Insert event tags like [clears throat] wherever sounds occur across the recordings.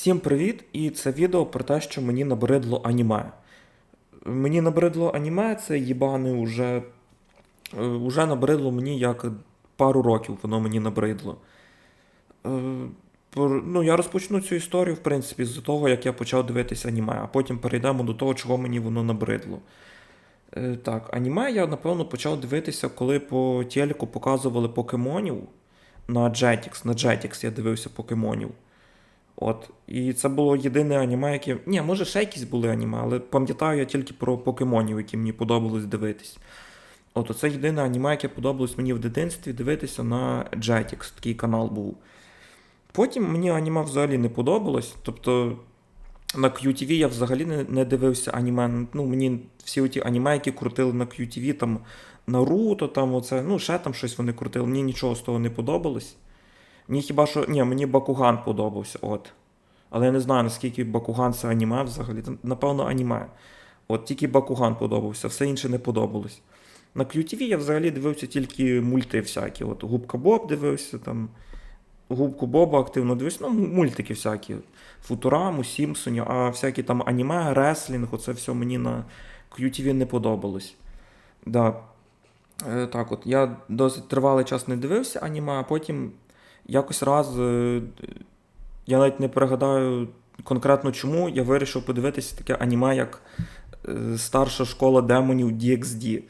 Всім привіт! І це відео про те, що мені набридло аніме. Мені набридло аніме, це їбане уже, е, уже набридло мені як пару років воно мені набридло. Е, Ну, я розпочну цю історію, в принципі, з того, як я почав дивитися аніме, а потім перейдемо до того, чого мені воно набридло. Е, Так, аніме я, напевно, почав дивитися, коли по телеку показували покемонів на Jetix. На Jetix я дивився покемонів. От. І це було єдине аніме, яке. Ні, може ще якісь були аніме, але пам'ятаю я тільки про покемонів, які мені подобалось дивитись. От це єдине аніме, яке подобалось мені в дитинстві дивитися на Jetix, такий канал був. Потім мені аніме взагалі не подобалось. Тобто на QTV я взагалі не, не дивився аніме. Ну, мені всі ті аніме, які крутили на QTV, там Наруто, там оце, ну, ще там щось вони крутили. Мені нічого з того не подобалось. Мені хіба що. Ні, мені Бакуган подобався, от. Але я не знаю, наскільки Бакуган це аніме взагалі. Напевно, аніме. От тільки Бакуган подобався, все інше не подобалось. На QTV я взагалі дивився тільки мульти всякі. От Губка Боб дивився, там. Губку Боба активно дивився, ну, мультики всякі. Футураму, Сімпсонів, а всякі там аніме, реслінг, оце все мені на QTV не подобалось. Да. Е, так, от я досить тривалий час не дивився аніме, а потім якось раз, е, я навіть не пригадаю конкретно чому, я вирішив подивитися таке аніме, як е, старша школа демонів DXD.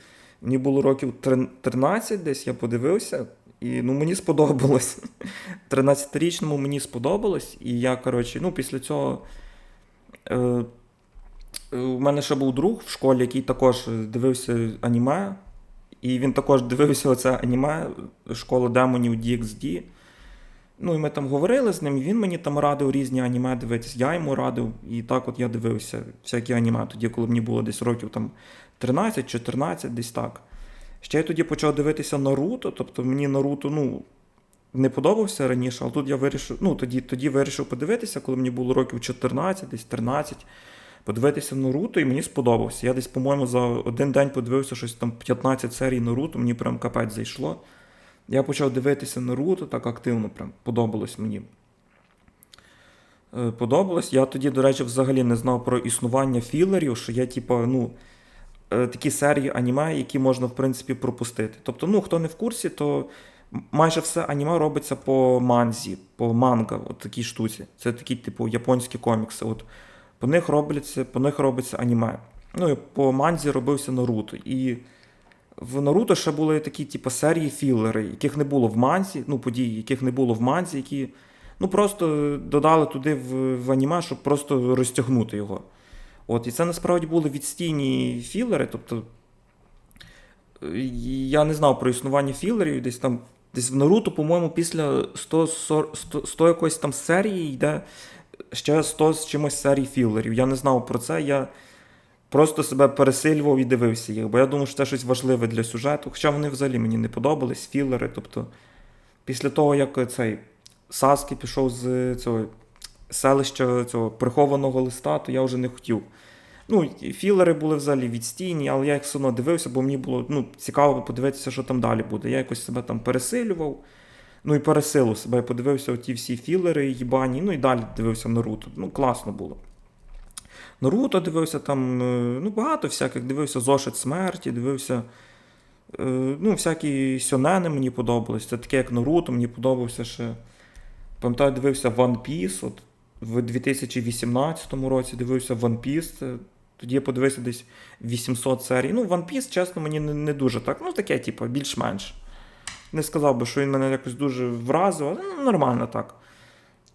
Мені було років 13 десь, я подивився, і ну, мені сподобалось. [laughs] 13-річному мені сподобалось, і я, коротше, ну, після цього. Е, е, у мене ще був друг в школі, який також дивився аніме. І він також дивився оце аніме школа демонів DXD. Ну, і ми там говорили з ним, він мені там радив різні аніме дивитися. Я йому радив, і так от я дивився всякі аніме, тоді, коли мені було десь років там 13-14, десь так. Ще я тоді почав дивитися Наруто, тобто мені Наруто, ну, не подобався раніше, але тут я вирішив, ну, тоді, тоді вирішив подивитися, коли мені було років 14, десь 13, подивитися Наруто, і мені сподобався. Я десь, по-моєму, за один день подивився щось там 15 серій Наруто, мені прям капець зайшло. Я почав дивитися Наруто так активно, прям подобалось мені. Е, Подобалось. Я тоді, до речі, взагалі не знав про існування філерів, що є, типу, ну, е, такі серії аніме, які можна, в принципі, пропустити. Тобто, ну, хто не в курсі, то майже все аніме робиться по манзі, по манга, от такій штуці. Це такі, типу, японські комікси. От по них робиться, по них робиться аніме. Ну і по манзі робився Наруто. І в Наруто ще були такі, типу, серії філери, яких не було в манзі, ну, події, яких не було в манзі, які ну, просто додали туди в, в аніме, щоб просто розтягнути його. От, і це насправді були відстійні філери, тобто я не знав про існування філерів, десь там. Десь в Наруто, по-моєму, після 100, 100, 100, 100 якоїсь там серії йде ще 100 з чимось серій філерів. Я не знав про це. Я просто себе пересилював і дивився їх, бо я думав, що це щось важливе для сюжету. Хоча вони взагалі мені не подобались, філери. Тобто, після того, як цей Саски пішов з цього селища цього прихованого листа, то я вже не хотів. Ну, філери були взагалі відстійні, але я їх все одно дивився, бо мені було ну, цікаво подивитися, що там далі буде. Я якось себе там пересилював. Ну і пересилив себе, я подивився оті всі філери, їбані, ну і далі дивився Наруто. Ну, класно було. Наруто дивився там, е, ну, багато всяких, дивився Зошит смерті, дивився. е, Ну, всякі сьонени мені подобались. Це таке, як Наруто, мені подобався ще. Пам'ятаю, дивився One Piece. От в 2018 році дивився One Piece. Це, тоді я подивився десь 800 серій. Ну, One Piece, чесно, мені не, не дуже так. Ну, таке, типу, більш-менш. Не сказав би, що він мене якось дуже вразив, але ну, нормально так.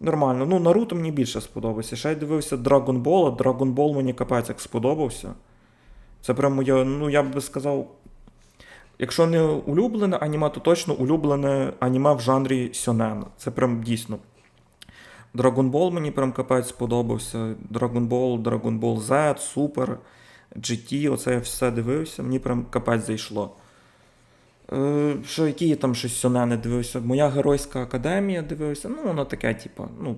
Нормально. Ну, Наруто мені більше сподобався. Ще я дивився Dragon Ball, а Dragon Ball мені капець як сподобався. Це прям моє, ну я би сказав. Якщо не улюблене аніме, то точно улюблене аніме в жанрі сьонен. Це прям дійсно. Dragon Ball мені прям капець сподобався. Dragon Ball, Dragon Ball Z, Super, GT, оце я все дивився, мені прям капець зайшло. Е, що, які я там щось сьонени дивився? Моя геройська академія дивився. Ну, воно таке, типу, ну,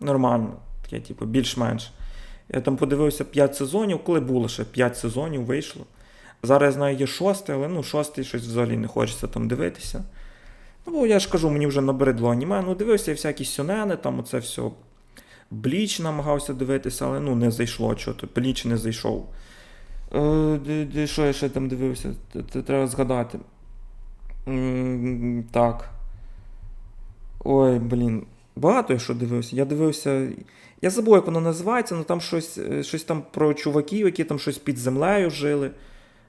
нормально, таке, типу, більш-менш. Я там подивився 5 сезонів, коли було ще 5 сезонів, вийшло. Зараз я знаю, є шостий, але ну, шостий щось взагалі не хочеться там дивитися. Ну, бо я ж кажу, мені вже набридло аніме. Ну, дивився я всякі сьонени, там оце все. Бліч намагався дивитися, але ну не зайшло чого-то. Бліч не зайшов. Е, що я ще там дивився? Т- Треба згадати. Так. Ой, блін. Багато я що дивився. Я дивився. Я забув, як воно називається, але там щось, е, щось там про чуваків, які там щось під землею жили.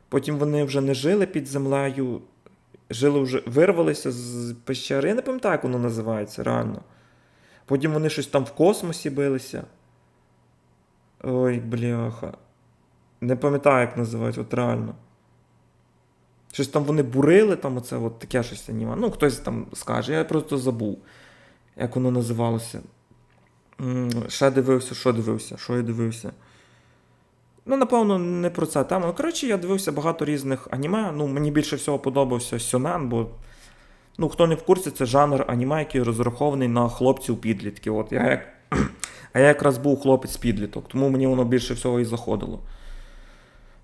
Потім вони вже не жили під землею, жили вже, вирвалися з пещери. Я не пам'ятаю, як воно називається, реально. Потім вони щось там в космосі билися. Ой, бляха. Не пам'ятаю, як називається, от реально. Щось там вони бурили, там оце от таке щось аніме. Ну, хтось там скаже, я просто забув, як воно називалося. Ще дивився, що дивився, що я дивився. Ну, напевно, не про це тема. Коротше, я дивився багато різних аніме. Ну, мені більше всього подобався Сьонен, бо, ну, хто не в курсі, це жанр аніме, який розрахований на хлопців-підлітків. От я як... А [clears throat] я якраз був хлопець-підліток, тому мені воно більше всього і заходило.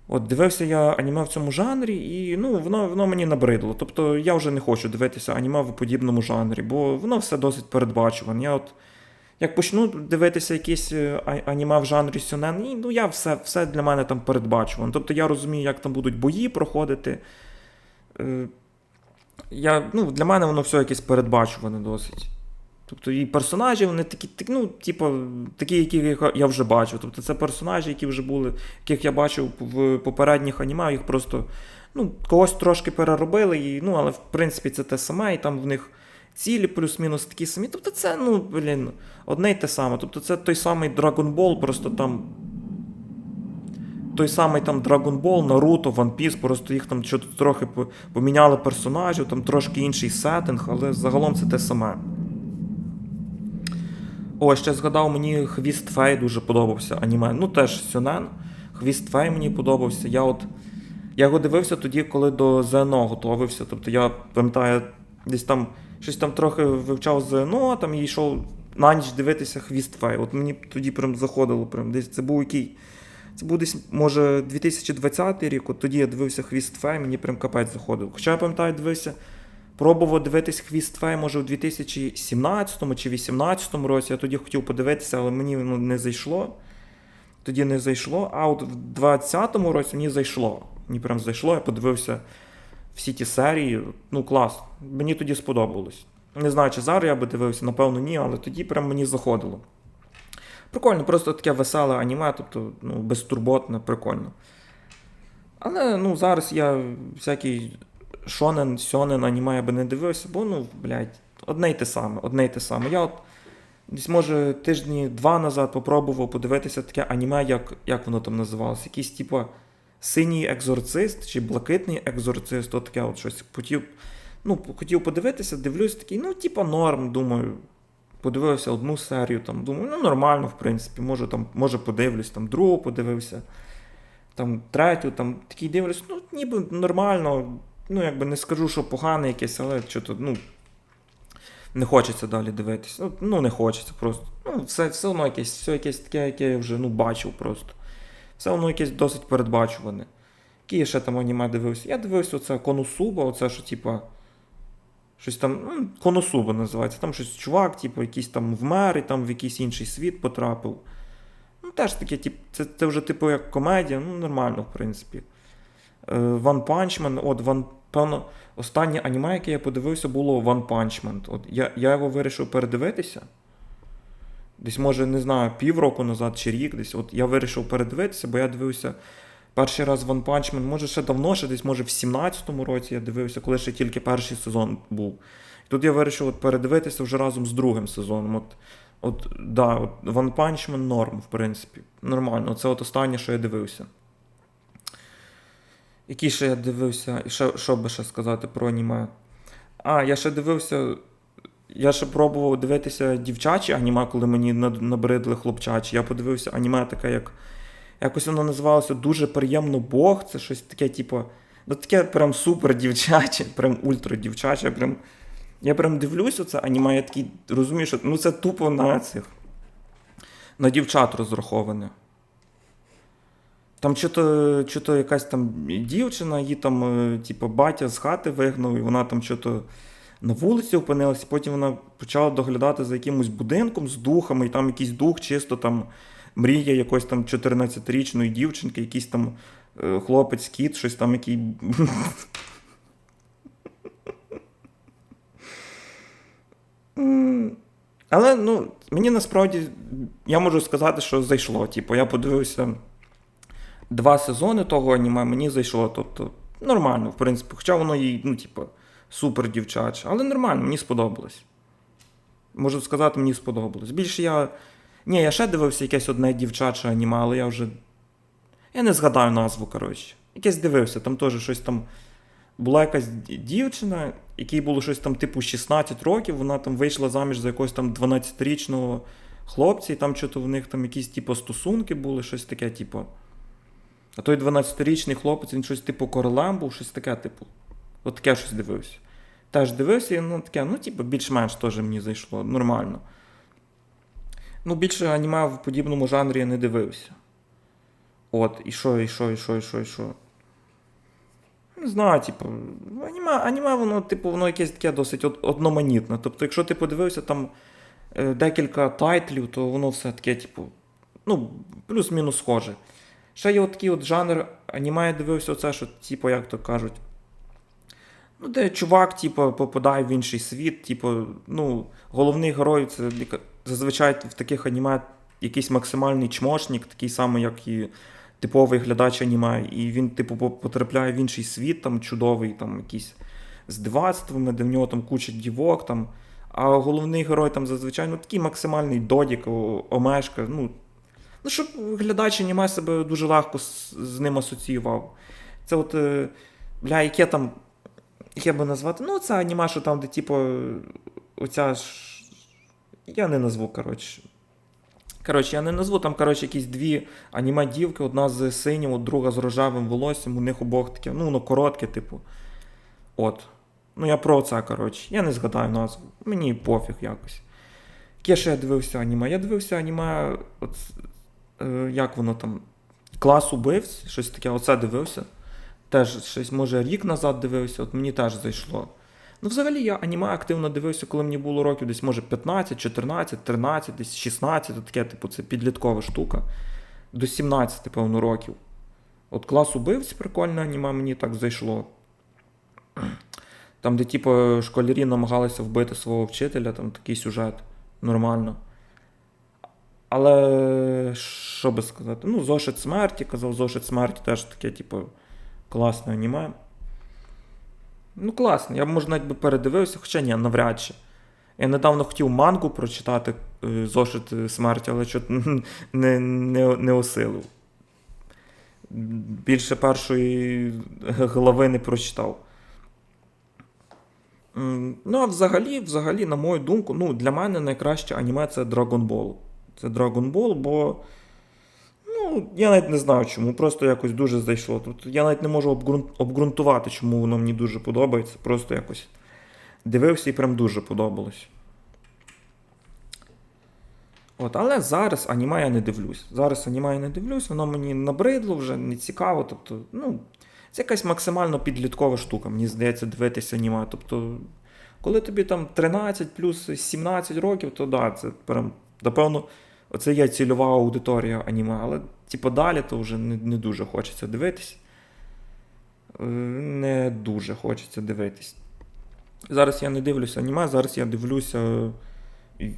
От дивився я аніме в цьому жанрі, і ну, воно, воно мені набридло. Тобто я вже не хочу дивитися аніме в подібному жанрі, бо воно все досить передбачуване. Я от як почну дивитися якісь е, аніме в жанрі сюнен, і, ну я все, все для мене там передбачувано. Тобто я розумію, як там будуть бої проходити. Е, я, ну, для мене воно все якесь передбачуване досить. Тобто і персонажі, вони такі, так- ну, типу, такі, які я вже бачив. Тобто це персонажі, які вже були, яких я бачив в попередніх аніме, їх просто ну, когось трошки переробили, і, ну, але в принципі це те саме, і там в них цілі плюс-мінус такі самі. Тобто це, ну, блін, одне й те саме. Тобто це той самий Dragon Ball, просто там. Той самий там Dragon Ball, Naruto, One Piece, просто їх там трохи поміняли персонажів, там трошки інший сеттинг, але загалом це те саме. О, ще згадав, мені Хвіст Фей дуже подобався аніме. Ну теж Сюнен. Хвіст Фей мені подобався. Я от я його дивився тоді, коли до ЗНО готувався. Тобто я пам'ятаю, десь там щось там трохи вивчав ЗНО, там йшов на ніч дивитися Хвіст Фей. От мені тоді прям заходило. Прям десь це був який. Це був десь, може, 2020 рік, от тоді я дивився Хвіст Фей, мені прям капець заходив. Хоча я пам'ятаю, дивився. Пробував дивитись хвіст Фей, може, у 2017 чи 2018 році. Я тоді хотів подивитися, але мені ну, не зайшло. Тоді не зайшло. А от в 2020 році мені зайшло. Мені прям зайшло, я подивився всі ті серії. Ну, клас. Мені тоді сподобалось. Не знаю, чи зараз я би дивився, напевно, ні, але тоді прям мені заходило. Прикольно, просто таке веселе аніме, тобто ну, безтурботне, прикольно. Але ну, зараз я всякий шонен, сьонен, аніме я би не дивився, бо ну, блядь, одне й те саме, одне й те саме. Я от десь, може, тижні два назад попробував подивитися таке аніме, як, як воно там називалося. Якийсь, типу, синій екзорцист чи блакитний екзорцист, от таке от щось. Хотів, ну, хотів подивитися, дивлюсь такий, ну, типа, норм, думаю. Подивився одну серію, там, думаю, ну нормально, в принципі, може, там, може подивлюсь, там другу подивився, там третю, там такий дивлюсь, ну, ніби нормально, ну, якби не скажу, що погане якесь, але що-то, ну, не хочеться далі дивитися. Ну, ну не хочеться просто. Ну, все, все одно якесь, все якесь таке, яке я вже ну, бачив просто. Все воно якесь досить передбачуване. Які я ще там аніме дивився? Я дивився оце Конусуба, оце, що, типа. Щось там, ну, Коносуба називається. Там щось чувак, типу, якийсь там вмер і там в якийсь інший світ потрапив. Ну, теж таке, тип, це, це вже типу як комедія, ну, нормально, в принципі. Е, One Punch от, One, певно, останнє аніме, яке я подивився, було One Punch Man. От, я, я його вирішив передивитися. Десь, може, не знаю, півроку назад чи рік десь. От я вирішив передивитися, бо я дивився перший раз One Punch Man, може ще давно, ще десь, може, в 17-му році я дивився, коли ще тільки перший сезон був. І тут я вирішив от передивитися вже разом з другим сезоном. От, от, да, от One Punch Man норм, в принципі. Нормально. Це от останнє, що я дивився. Які ще я дивився, і ще, що би ще сказати про аніме? А, я ще дивився. Я ще пробував дивитися дівчачі аніме, коли мені набридли хлопчачі. Я подивився аніме таке, як. Якось воно називалося Дуже приємно Бог. Це щось таке, типу. Ну, таке прям супер дівчаче, [laughs] прям ультра дівчаче. Прям, я прям дивлюсь оце аніме, я такий розумію, що ну, це тупо на цих. На дівчат розраховане. Там що-то, що-то якась там дівчина, її там, е, типу, батя з хати вигнав, і вона там що-то на вулиці опинилася, потім вона почала доглядати за якимось будинком з духами, і там якийсь дух, чисто там мрія якоїсь там 14-річної дівчинки, якийсь там е, хлопець, кіт, щось там, який. [laughs] Але ну, мені насправді я можу сказати, що зайшло. Типу, я подивився два сезони того аніме, мені зайшло. Тобто, нормально, в принципі. Хоча воно їй, ну, типу, супер дівчаче, але нормально, мені сподобалось. Можу сказати, мені сподобалось. Більше я. Ні, я ще дивився якесь одне дівчаче аніме, але я вже. Я не згадаю назву, коротше. Якесь дивився, там теж щось там. Була якась дівчина, якій було щось там, типу, 16 років, вона там вийшла заміж за якогось там 12-річного хлопця, і там що-то в них там якісь, типу, стосунки були, щось таке, типу. А той 12-річний хлопець, він щось, типу, королем був, щось таке, типу. От таке щось дивився. Теж дивився, і ну таке, ну, типу, більш-менш теж мені зайшло, нормально. Ну, більше аніме в подібному жанрі я не дивився. От, і що, і що, і що, і що, і що. Не знаю, типу, аніме, аніме, воно, типу, воно якесь таке досить одноманітне. Тобто, якщо ти подивився там е, декілька тайтлів, то воно все таке, типу, ну, плюс-мінус схоже. Ще є такий от жанр аніме, я дивився оце, що, типу, як то кажуть. Ну, де чувак, типу, попадає в інший світ, типу, ну, головний герой це зазвичай в таких аніме якийсь максимальний чмошник, такий самий, як і типовий глядач аніме. І він, типу, потрапляє в інший світ, там чудовий, там якийсь з дивацтвами, де в нього там куча дівок. Там. А головний герой там зазвичай ну, такий максимальний додік, омешка. Ну, ну, щоб глядач аніме себе дуже легко з, з ним асоціював. Це от, е, бля, яке там, яке би назвати? Ну, це аніме, що там, де, типу, оця ж. Я не назву, коротше. Коротше, я не назву там, коротше, якісь дві аніме дівки, одна з синім, друга з рожевим волоссям, у них обох таке, ну, воно коротке, типу. От. Ну, я про це, коротше. Я не згадаю назву. Мені пофіг якось. Яке ще я дивився аніме? Я дивився аніме, от, е, як воно там, клас убивць, щось таке, оце дивився. Теж щось, може, рік назад дивився, от мені теж зайшло. Ну, взагалі, я аніме активно дивився, коли мені було років десь, може, 15, 14, 13, десь 16, от таке, типу, це підліткова штука. До 17, певно, років. От клас убивць, прикольне аніме, мені так зайшло. Там, де, типу, школярі намагалися вбити свого вчителя, там такий сюжет. Нормально. Але що би сказати? Ну, зошит смерті, казав, зошит смерті теж таке, типу, класне аніме. Ну, класно. Я б, може, навіть би передивився, хоча ні, навряд чи. Я недавно хотів мангу прочитати е, зошит смерті, але що [laughs] не, не, не осилив. Більше першої глави не прочитав. Ну, а взагалі, взагалі, на мою думку, ну, для мене найкраще аніме це Dragon Ball. Це Dragon Ball, бо. Ну, я навіть не знаю чому, просто якось дуже зайшло. Тобто я навіть не можу обґрунтувати, чому воно мені дуже подобається. Просто якось дивився і прям дуже подобалось. От, але зараз аніме я не дивлюсь. Зараз аніме я не дивлюсь, воно мені набридло, вже не цікаво. Тобто, ну, це якась максимально підліткова штука, мені здається, дивитися аніме. Тобто, коли тобі там 13 плюс 17 років, то да, це прям, напевно, оце є цільова аудиторія аніме, але типу далі то вже не, не дуже хочеться дивитись. Е, Не дуже хочеться дивитись. Зараз я не дивлюся аніме, зараз я дивлюся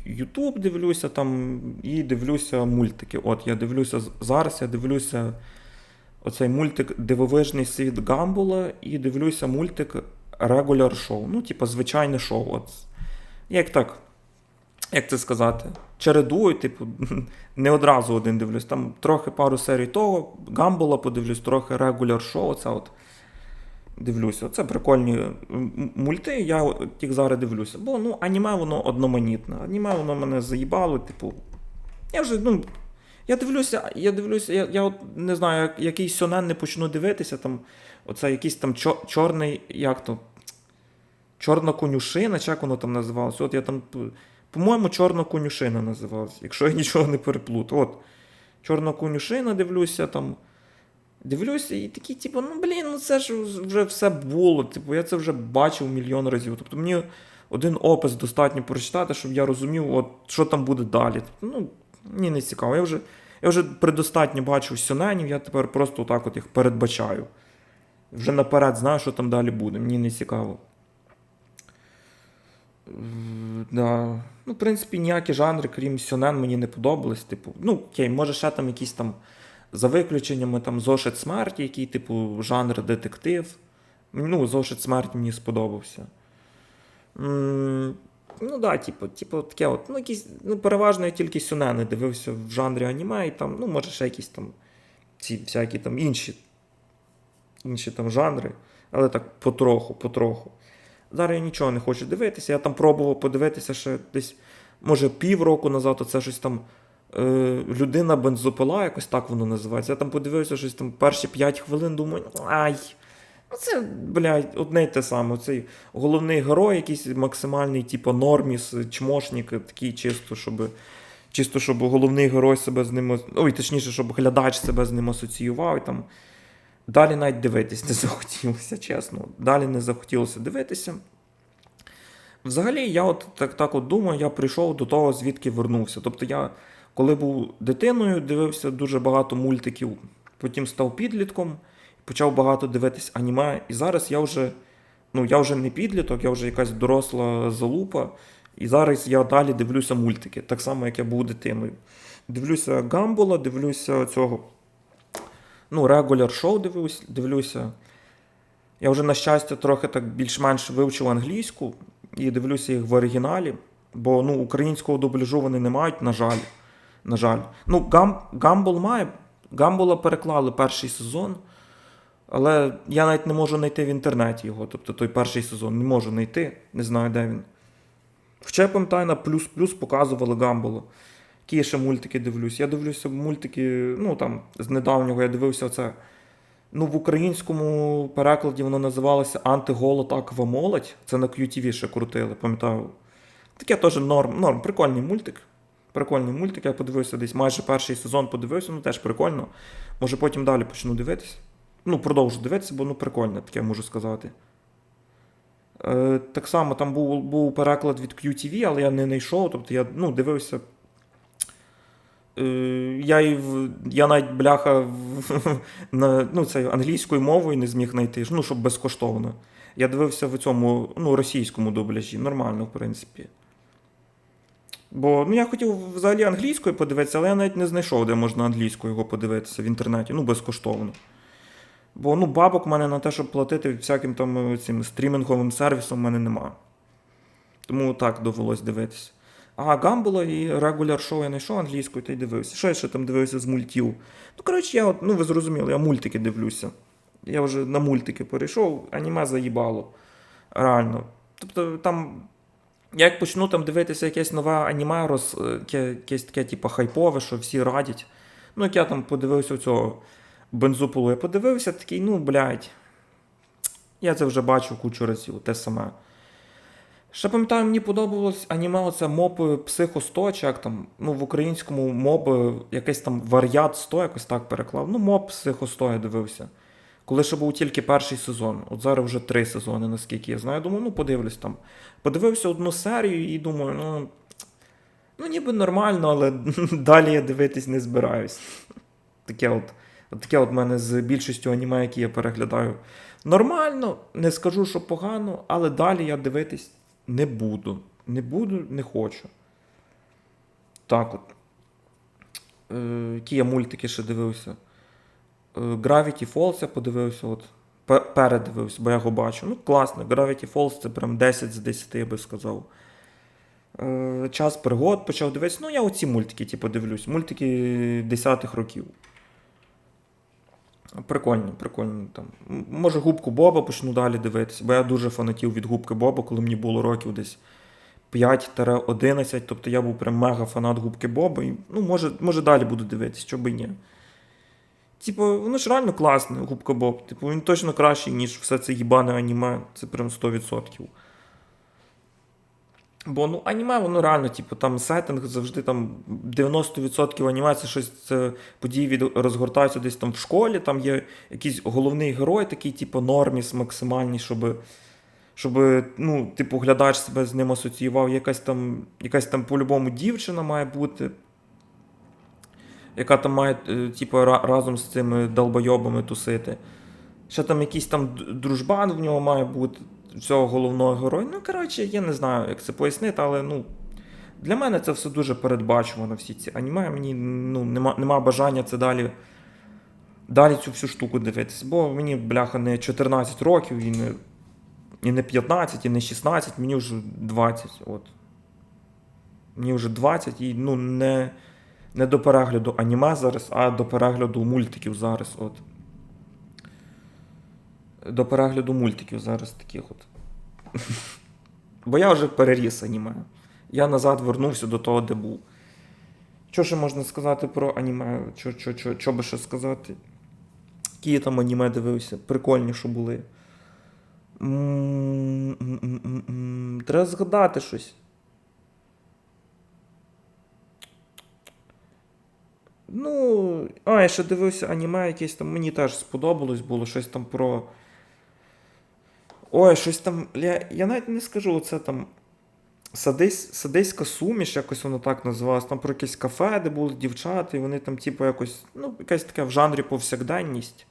Ютуб, дивлюся там і дивлюся мультики. От я дивлюся зараз, я дивлюся оцей мультик Дивовижний світ Гамбула і дивлюся мультик Regular Show. Ну, типу, звичайне шоу. От. Як так? Як це сказати? Чередую, типу, [laughs] не одразу один дивлюсь. Там трохи пару серій того, Гамбула подивлюсь, трохи Regular Show. Оце от дивлюся. Це прикольні мульти, я їх зараз дивлюся. Бо ну, аніме воно одноманітне. Аніме воно мене заїбало, типу. Я вже, ну. Я дивлюся, я дивлюся, я, я от не знаю, як, який сьонен не почну дивитися, там, оце якийсь там чо, чорний, як то, чорна конюшина, чи як воно там називалося. От я там, по-моєму, чорна конюшина називалася, якщо я нічого не переплутав. От, чорна конюшина дивлюся там. Дивлюся і такі, типу, ну блін, ну це ж вже все було. Типу, я це вже бачив мільйон разів. Тобто мені один опис достатньо прочитати, щоб я розумів, от, що там буде далі. Ну, мені не цікаво. Я вже, я вже предостатньо бачив сюненів, я тепер просто отак от їх передбачаю. Вже наперед знаю, що там далі буде. Мені не цікаво. Да. Ну, в принципі, ніякі жанри, крім сюнен, мені не подобались. Типу, ну, окей, може, ще там якісь там за виключеннями там зошит смерті, який, типу, жанр детектив. Ну, зошит смерті мені сподобався. М, Ну, да, типу, типу, таке от, ну, якісь, ну, переважно я тільки сюнени дивився в жанрі аніме, і там, ну, може, ще якісь там ці всякі там інші, інші там жанри, але так потроху, потроху. Зараз я нічого не хочу дивитися. Я там пробував подивитися ще десь, може, півроку назад, оце щось там. Е, людина бензопила, якось так воно називається. Я там подивився щось там перші 5 хвилин, думаю, ай. Це, блядь, одне й те саме. Цей головний герой, якийсь максимальний, типу, норміс, чмошник, такий чисто, щоб. Чисто, щоб головний герой себе з ним. Ой, точніше, щоб глядач себе з ним асоціював. І там. Далі навіть дивитись не [laughs] захотілося, чесно. Далі не захотілося дивитися. Взагалі, я от так, так от думаю, я прийшов до того, звідки вернувся. Тобто я, коли був дитиною, дивився дуже багато мультиків, потім став підлітком, почав багато дивитись аніме. І зараз я вже, ну, я вже не підліток, я вже якась доросла залупа. І зараз я далі дивлюся мультики, так само, як я був дитиною. Дивлюся Гамбола, дивлюся цього. Ну, регуляр шоу дивлюсь, дивлюся. Я вже, на щастя, трохи так більш-менш вивчив англійську і дивлюся їх в оригіналі, бо ну, українського дубляжу вони не мають, на жаль. На жаль. Ну, Гам, Гамбол має. Гамбола переклали перший сезон, але я навіть не можу знайти в інтернеті його. Тобто той перший сезон не можу знайти, не знаю, де він. Хоча я пам'ятаю, на плюс-плюс показували Гамбола. Які я ще мультики дивлюсь? Я дивлюся мультики, ну там з недавнього я дивився це. Ну, в українському перекладі воно називалося Антиголод Аквамолодь. Це на QTV ще крутили, пам'ятаю. Таке теж норм, норм, прикольний мультик. Прикольний мультик. Я подивився десь майже перший сезон подивився, ну теж прикольно. Може потім далі почну дивитись. Ну, продовжу дивитися, бо ну прикольне, таке можу сказати. Е, так само там був, був переклад від QTV, але я не знайшов. Тобто я ну, дивився. Е, я і я навіть бляха [laughs] на, ну, це, англійською мовою не зміг знайти, ну, щоб безкоштовно. Я дивився в цьому ну, російському дубляжі, нормально, в принципі. Бо ну, я хотів взагалі англійською подивитися, але я навіть не знайшов, де можна англійською його подивитися в інтернеті, ну, безкоштовно. Бо ну, бабок в мене на те, щоб платити всяким там цим стрімінговим сервісом, в мене нема. Тому так довелось дивитися. А Гамбола і Regular Show я знайшов англійською та й дивився. Що я ще там дивився з мультів? Ну, коротше, я от, ну ви зрозуміли, я мультики дивлюся. Я вже на мультики перейшов, аніме заїбало. Реально. Тобто там. Як почну там дивитися якесь нове аніме, роз, якесь таке, типу, хайпове, що всі радять. Ну, як я там подивився цього бензопулу, я подивився, такий, ну, блядь. Я це вже бачив кучу разів, те саме. Ще пам'ятаю, мені подобалось аніме оце моб Психо 100, чи як там, ну, в українському моб якийсь там варіат 100, якось так переклав. Ну, моб Психо 100 я дивився. Коли ще був тільки перший сезон. От зараз вже три сезони, наскільки я знаю. Думаю, ну подивлюсь там. Подивився одну серію і думаю, ну. Ну, ніби нормально, але [laughs] далі я дивитись не збираюсь. Таке от. Таке от мене з більшістю аніме, які я переглядаю. Нормально, не скажу, що погано, але далі я дивитись не буду. Не буду, не хочу. Так от. Е, які я мультики ще дивився? Е, Gravity Falls я подивився, от. Передивився, бо я його бачу. Ну, класно. Gravity Falls це прям 10 з 10, я би сказав. Е, Час пригод почав дивитися. Ну, я оці мультики, типу, дивлюсь. Мультики 10-х років. Прикольно, прикольно. Там. Може, губку Боба почну далі дивитися, бо я дуже фанатів від губки Боба, коли мені було років десь 5-11. Тобто я був прям мега фанат губки Боба. І, ну, може, може далі буду дивитися, що би ні. Типу, воно ж реально класне, губка Боб. Типу, він точно кращий, ніж все це їбане аніме. Це прям 100%. Бо ну, аніме, воно реально, типу, там сеттинг завжди там 90% аніме це щось це події від розгортаються десь там в школі, там є якийсь головний герой, такий, типу, норміс максимальний, щоб, щоб, ну, типу, глядач себе з ним асоціював. Якась там, якась там по-любому дівчина має бути. Яка там має, е, типу, разом з цими долбойобами тусити. Ще там якийсь там дружбан в нього має бути цього головного героя. Ну, коротше, я не знаю, як це пояснити, але ну. Для мене це все дуже передбачувано, всі ці аніме. Мені ну, нема, нема бажання це далі, далі цю всю штуку дивитися. Бо мені, бляха, не 14 років, і не, і не 15, і не 16, мені вже 20. От. Мені вже 20 і ну, не, не до перегляду аніме зараз, а до перегляду мультиків зараз. От. До перегляду мультиків зараз таких от. Бо я вже переріс аніме. Я назад вернувся до того, де був. Що ще можна сказати про аніме? Що, що, що, що би ще сказати? Які я там аніме дивився? Прикольні, що були. Треба згадати щось. Ну, а, я ще дивився аніме якесь там, мені теж сподобалось, було щось там про. Ой, щось там. Я, я навіть не скажу, це там. Садись, садиська суміш, якось воно так називалось. Там про якесь кафе, де були дівчата, і вони там, типу, якось, ну, якась таке в жанрі повсякденність.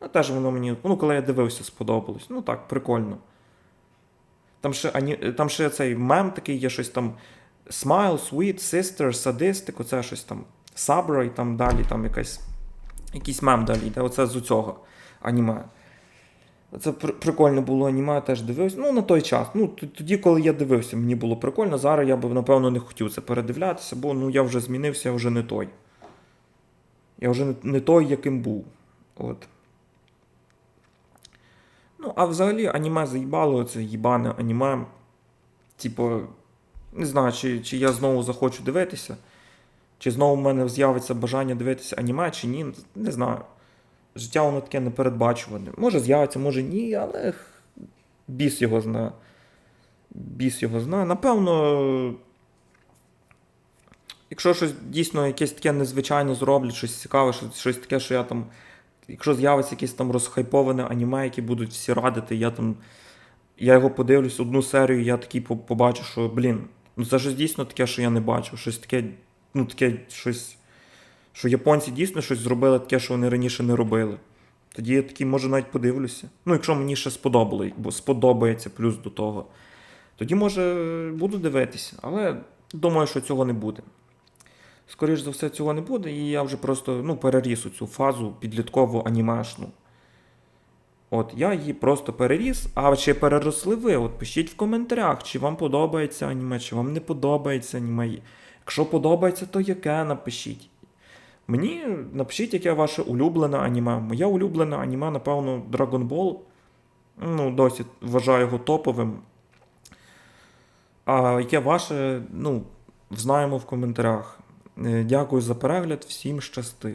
Ну, теж воно мені, ну, коли я дивився, сподобалось. Ну так, прикольно. Там ще, ані... там ще цей мем такий є щось там. Smile, sweet, sister, sadistic, оце щось там. Sabra і там далі, там якась. Якийсь мем далі йде. Оце з цього аніме. Це пр- прикольно було аніме, я теж дивився. Ну, на той час. Ну, тоді, коли я дивився, мені було прикольно. Зараз я б, напевно, не хотів це передивлятися, бо ну, я вже змінився, я вже не той. Я вже не той, яким був. От. Ну, а взагалі аніме заїбало, це їбане аніме. Типу, не знаю, чи, чи я знову захочу дивитися, чи знову в мене з'явиться бажання дивитися аніме, чи ні. Не знаю. Життя воно таке непередбачуване. Може з'явиться, може ні, але біс його знає. Біс його знає. Напевно, якщо щось дійсно якесь таке незвичайне зроблять, щось цікаве, щось, щось таке, що я там. Якщо з'явиться якесь там розхайповане аніме, яке будуть всі радити, я там. Я його подивлюсь одну серію, я такий побачу, що, блін, ну це щось дійсно таке, що я не бачив. Щось таке, ну таке щось. Що японці дійсно щось зробили таке, що вони раніше не робили. Тоді я такий, може, навіть подивлюся. Ну, якщо мені ще сподобало, бо сподобається плюс до того. Тоді, може, буду дивитися, але думаю, що цього не буде. Скоріш за все, цього не буде, і я вже просто ну, переріс у цю фазу підліткову анімешну. От, я її просто переріс, а чи переросли ви? От пишіть в коментарях, чи вам подобається аніме, чи вам не подобається аніме. Якщо подобається, то яке напишіть. Мені напишіть, яке ваше улюблене аніме. Моє улюблене аніме, напевно, Dragon Ball. Ну, досі вважаю його топовим. А яке ваше, ну, знаємо в коментарях. Е, Дякую за перегляд, всім щасти.